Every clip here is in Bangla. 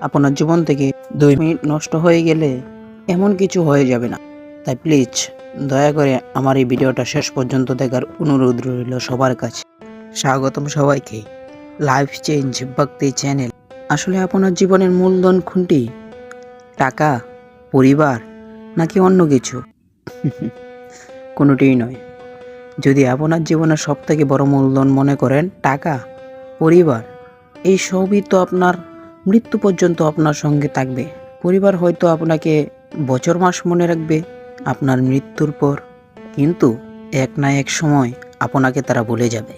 আপনার জীবন থেকে দুই মিনিট নষ্ট হয়ে গেলে এমন কিছু হয়ে যাবে না। তাই প্লিজ দয়া করে আমার এই ভিডিওটা শেষ পর্যন্ত দেখার অনুরোধ রইল সবার কাছে। স্বাগতম সবাইকে লাইফ চেঞ্জ ভক্তি চ্যানেল। আসলে আপনার জীবনের মূলধন খুনটি টাকা, পরিবার, নাকি অন্য কিছু? কোনোটিই নয়। যদি আপনার জীবনের সবথেকে বড় মূলধন মনে করেন, টাকা, পরিবার, এই সবই তো আপনার মৃত্যু পর্যন্ত আপনার সঙ্গে থাকবে। পরিবার হয়তো আপনাকে বছর, মাস মনে রাখবে আপনার মৃত্যুর পর। কিন্তু এক না এক সময় আপনাকে তারা ভুলে যাবে।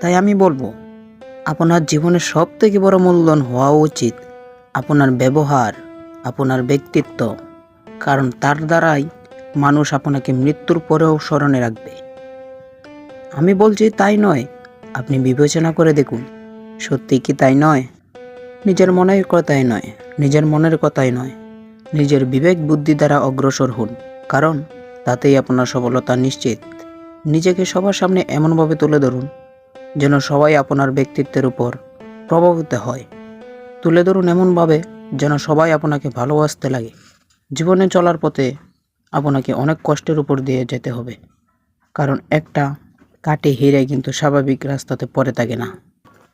তাই আমি বলব, আপনার জীবনের সব থেকে বড় মূলধন হওয়া উচিত আপনার ব্যবহার, আপনার ব্যক্তিত্ব। কারণ তার দ্বারাই মানুষ আপনাকে মৃত্যুর পরেও স্মরণে রাখবে। আমি বলছি তাই নয়, আপনি বিবেচনা করে দেখুন। সত্যি কি তাই নয়? নিজের মনের কথাই নয়, নিজের মনের কথাই নয়। নিজের বিবেক বুদ্ধি দ্বারা অগ্রসর হন, কারণ তাতেই আপনার সফলতা নিশ্চিত। নিজেকে সবার সামনে এমনভাবে তুলে ধরুন, যেন সবাই আপনার ব্যক্তিত্বের উপর প্রভাবিত হয়। তুলে ধরুন এমনভাবে, যেন সবাই আপনাকে ভালোবাসতে লাগে। জীবনে চলার পথে আপনাকে অনেক কষ্টের উপর দিয়ে যেতে হবে, কারণ একটা কাটে হিরে কিন্তু স্বাভাবিক রাস্তাতে পড়ে থাকে না।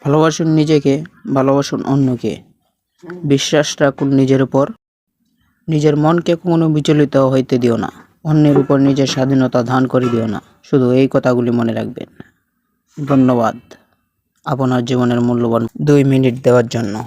ভালোবাসুন নিজেকে, ভালোবাসুন অন্যকে। বিশ্বাস রাখুন নিজের উপর। নিজের মনকে কোনো বিচলিত হইতে দিও না। অন্যের উপর নিজের স্বাধীনতা দান করে দিও না। শুধু এই কথাগুলি মনে রাখবেন। ধন্যবাদ। আপনার জীবনের মূল্যবান দুই মিনিট দেওয়ার জন্য।